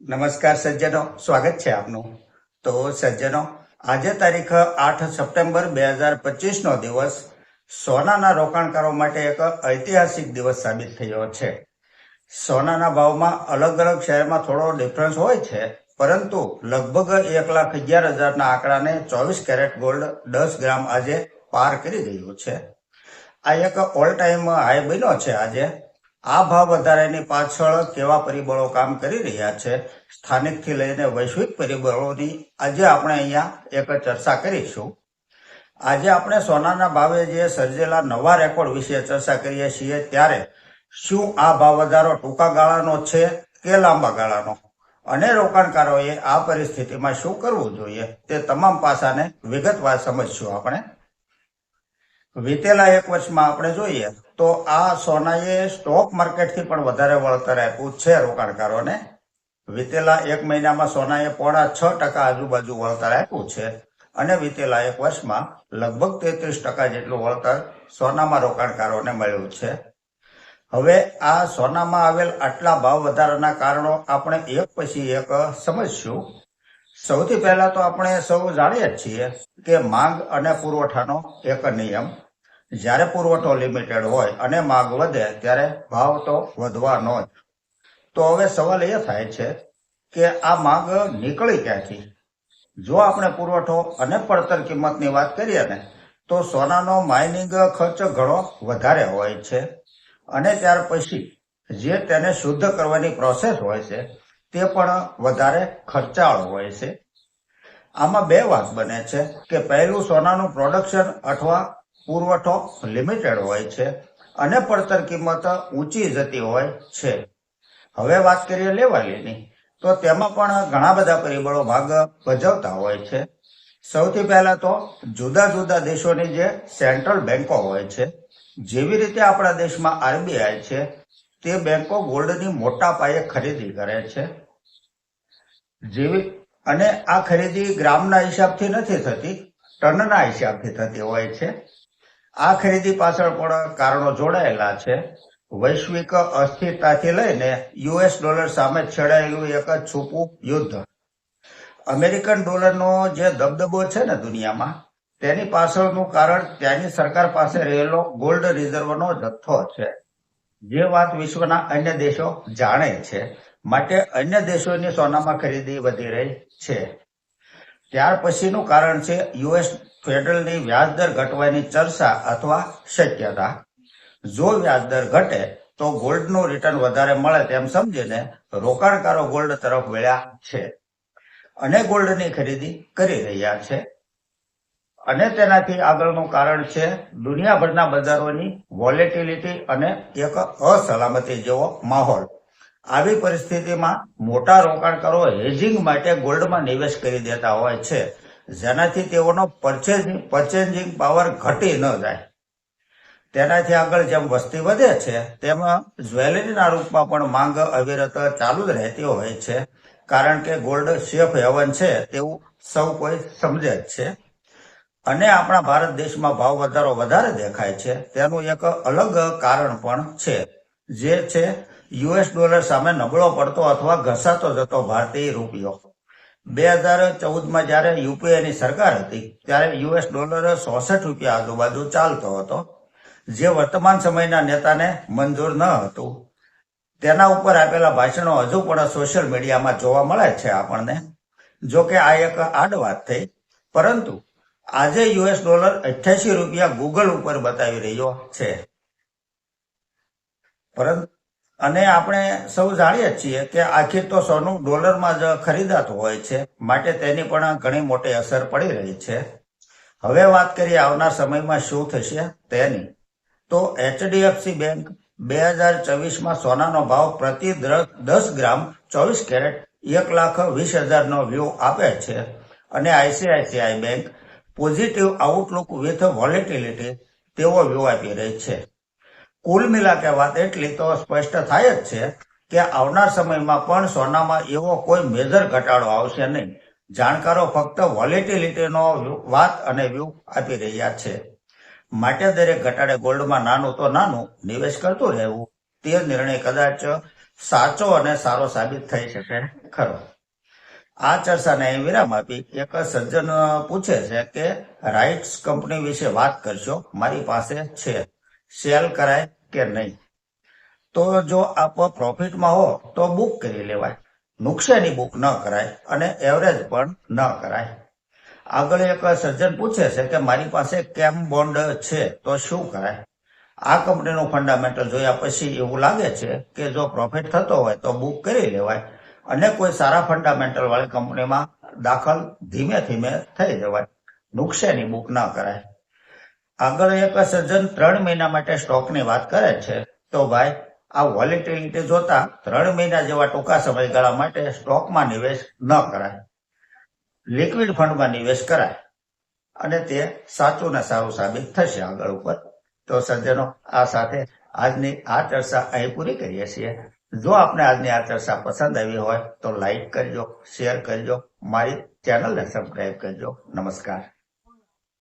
નમસ્કાર સજ્જનો, સ્વાગત છે આપનું. તો સજ્જનો, આજે તારીખ આઠ સપ્ટેમ્બર બે હજાર પચીસ નો દિવસ, સોનાના રોકાણકારો માટે એક ઐતિહાસિક દિવસ સાબિત થયો છે. સોનાના ભાવમાં અલગ અલગ શહેરમાં થોડો ડિફરન્સ હોય છે, પરંતુ લગભગ એક લાખ અગિયાર હજારના આંકડાને ચોવીસ કેરેટ ગોલ્ડ દસ ગ્રામ આજે પાર કરી રહ્યું છે. આ એક ઓલ ટાઈમ હાઈ બન્યો છે આજે. આ ભાવ વધારાની પાછળ કેવા પરિબળો કામ કરી રહ્યા છે? સ્થાનિકથી લઈને વૈશ્વિક પરિબળોની આજે આપણે અહીંયા એક ચર્ચા કરીશું. આજે આપણે સોનાના ભાવે જે સર્જેલા નવા રેકોર્ડ વિશે ચર્ચા કરીએ છીએ ત્યારે શું આ ભાવ વધારો ટૂંકા ગાળાનો છે કે લાંબા ગાળાનો? અને રોકાણકારોએ આ પરિસ્થિતિમાં શું કરવું જોઈએ? તે તમામ પાસાને વિગતવાર સમજશું આપણે. વીતેલા એક વર્ષમાં આપણે જોઈએ તો આ સોનાએ સ્ટોક માર્કેટથી પણ વધારે વળતર આપ્યું છે રોકાણકારોને. વીતેલા એક મહિનામાં સોનાએ પોણા છ ટકા આજુબાજુ વળતર આપ્યું છે અને વીતેલા એક વર્ષમાં લગભગ તેત્રીસ ટકા જેટલું વળતર સોનામાં રોકાણકારોને મળ્યું છે. હવે આ સોનામાં આવેલ આટલા ભાવ વધારાના કારણો આપણે એક પછી એક સમજશું. સૌથી પહેલા તો આપણે સૌ જાણીએ જ છીએ કે માંગ અને પુરવઠાનો એક નિયમ જ્યારે પુરવઠો લિમિટેડ હોય અને માગ વધે ત્યારે ભાવ તો વધવાનો જ. તો હવે સવાલ એ થાય છે કે આ માગ નીકળી ક્યાંથી? જો આપણે પુરવઠો અને પડતર કિંમતની વાત કરીએ ને, તો સોનાનો માઇનિંગ ખર્ચ ઘણો વધારે હોય છે. અને ત્યાર પછી જે તેને શુદ્ધ કરવાની પ્રોસેસ હોય છે, તે પણ વધારે ખર્ચાળ હોય છે. આમાં બે વાત બને છે કે પહેલું સોનાનું પ્રોડક્શન અથવા પુરવઠો લિમિટેડ હોય છે અને પડતર કિંમત ઊંચી જતી હોય છે. હવે વાત કરીએ લેવાલીની તો તેમાં પણ ઘણા બધા પરિબળો ભાગ ભજવતા હોય છે. સૌથી પહેલા તો જુદા જુદા દેશોની જે સેન્ટ્રલ બેન્કો હોય છે, જેવી રીતે આપણા દેશમાં આરબીઆઈ છે, તે બેન્કો ગોલ્ડની મોટા પાયે ખરીદી કરે છે. જેવી, અને આ ખરીદી ગ્રામના હિસાબથી નથી થતી, ટનના હિસાબથી થતી હોય છે. આ ખરીદી પાછળ પણ કારણો જોડાયેલા છે. વૈશ્વિક અસ્થિરતાથી લઈને યુએસ ડોલર સામે છેડાયેલું એક છૂપું યુદ્ધ. અમેરિકન ડોલરનો જે દબદબો છે ને દુનિયામાં, તેની પાછળનું કારણ ત્યાંની સરકાર પાસે રહેલો ગોલ્ડ રિઝર્વનો જથ્થો છે. જે વાત વિશ્વના અન્ય દેશો જાણે છે. માટે અન્ય દેશોની સોનામાં ખરીદી વધી રહી છે. ત્યાર પછીનું કારણ છે યુએસ ફેડરલની વ્યાજદર ઘટવાની ચર્ચા અથવા શક્યતા. જો વ્યાજદર ઘટે તો ગોલ્ડનું રિટર્ન વધારે મળે તેમ સમજીને રોકાણકારો ગોલ્ડ તરફ વળ્યા છે અને ગોલ્ડની ખરીદી કરી રહ્યા છે. અને તેનાથી આગળનું કારણ છે દુનિયાભરના બજારોની વોલેટિલિટી અને એક અસલામતી જેવો માહોલ. આવી પરિસ્થિતિમાં મોટા રોકાણકારો હેજિંગ માટે ગોલ્ડમાં નિવેશ કરી દેતા હોય છે. જેનાથી તેઓનો પરચેઝિંગ પરચેઝિંગ પાવર ઘટી ન જાય. તેનાથી આગળ જેમ વસ્તી વધે છે, તેમાં જ્વેલરીના રૂપમાં પણ માંગ, અવિરત ચાલુ જ રહેતી હોય છે. કારણ કે ગોલ્ડ સેફ હેવન છે તેવું સૌ કોઈ સમજે જ છે. અને આપણા ભારત દેશમાં ભાવ વધારો વધારે દેખાય છે. તેનું એક અલગ કારણ પણ છે. જે છે યુએસ ડોલર સામે નબળો પડતો અથવા ઘસાતો જતો ભારતીય રૂપિયો. બે હજાર ચૌદમાં જ્યારે યુપીએની સરકાર હતી, ત્યારે યુએસ ડોલર ચોસઠ રૂપિયા આજુબાજુ ચાલતો હતો. જે વર્તમાન સમયના નેતાને મંજૂર ન હતું. તેના ઉપર આપેલા ભાષણો હજુ પણ સોશિયલ મીડિયામાં જોવા મળે છે આપણને. જો કે આ એક આડ વાત થઈ. પરંતુ આજે યુએસ ડોલર અઠ્યાસી રૂપિયા ગૂગલ ઉપર બતાવી રહ્યો છે. પરંતુ અને આપણે સૌ જાણીએ છીએ કે આખી તો સોનું ડોલરમાં જ ખરીદાતું હોય છે. માટે તેની પણ ઘણી મોટી અસર પડી રહી છે. હવે વાત કરીએ આવનાર સમયમાં શું થશે તેની. તો એચડીએફસી બેંક બે હજાર ચોવીસમાં સોનાનો ભાવ પ્રતિ દસ ગ્રામ ચોવીસ કેરેટ એક લાખ વીસ હજારનો વ્યૂ આપે છે. અને ICICI bank positive outlook with volatility તેવો વ્યૂ આપી રહી છે. કુલ મિલાકે વાત એટલી તો સ્પષ્ટ થાય જ છે કે આવનાર સમયમાં પણ સોનામાં એવો કોઈ મેજર ઘટાડો આવશે નહીં. જાણકારો ફક્ત વોલેટિલિટીનો વાત અને વ્યૂ આપી રહ્યા છે. માટે દરેક ઘટાડે ગોલ્ડમાં નાનું તો નાનું, નિવેશ કરતું રહેવું, તે નિર્ણય કદાચ સાચો અને સારો સાબિત થઈ શકે. ખરો. આ ચર્ચાને અહીં વિરામ આપી એક સજ્જન પૂછે છે કે રાઇટ્સ કંપની વિશે વાત કરશો? મારી પાસે છે. સેલ કરાય કે નહીં? તો જો આપ પ્રોફિટમાં હો, તો બુક કરી લેવાય. નુકસાની બુક ન કરાય અને એવરેજ પણ ન કરાય. આગળ એક સજ્જન પૂછે છે કે મારી પાસે કેમ બોન્ડ છે, તો શું કરાય? આ કંપનીનું ફંડામેન્ટલ જોયા પછી એવું લાગે છે કે જો પ્રોફિટ થતો હોય, તો બુક કરી લેવાય અને કોઈ સારા ફંડામેન્ટલ વાળી કંપનીમાં દાખલ ધીમે ધીમે થઈ જવાય. નુકસાની બુક ન કરાય. આગળ એક સજ્જન ત્રણ મહિના માટે સ્ટોકની વાત કરે છે, તો ભાઈ, આ વોલેટિલિટી જોતા ત્રણ મહિના જેવા ટૂંકા સમયગાળા માટે સ્ટોકમાં નિવેશ ન કરાય. લિક્વિડ ફંડમાં નિવેશ કરાય. અને તે સાચું ને સારું સાબિત થશે આગળ ઉપર. તો સજ્જનો, આ સાથે આજની આ ચર્ચા અહીં પૂરી કરીએ છીએ. જો આપને આજની આ ચર્ચા પસંદ આવી હોય તો લાઈક કરજો, શેર કરજો, મારી ચેનલને સબસ્ક્રાઈબ કરજો. નમસ્કાર.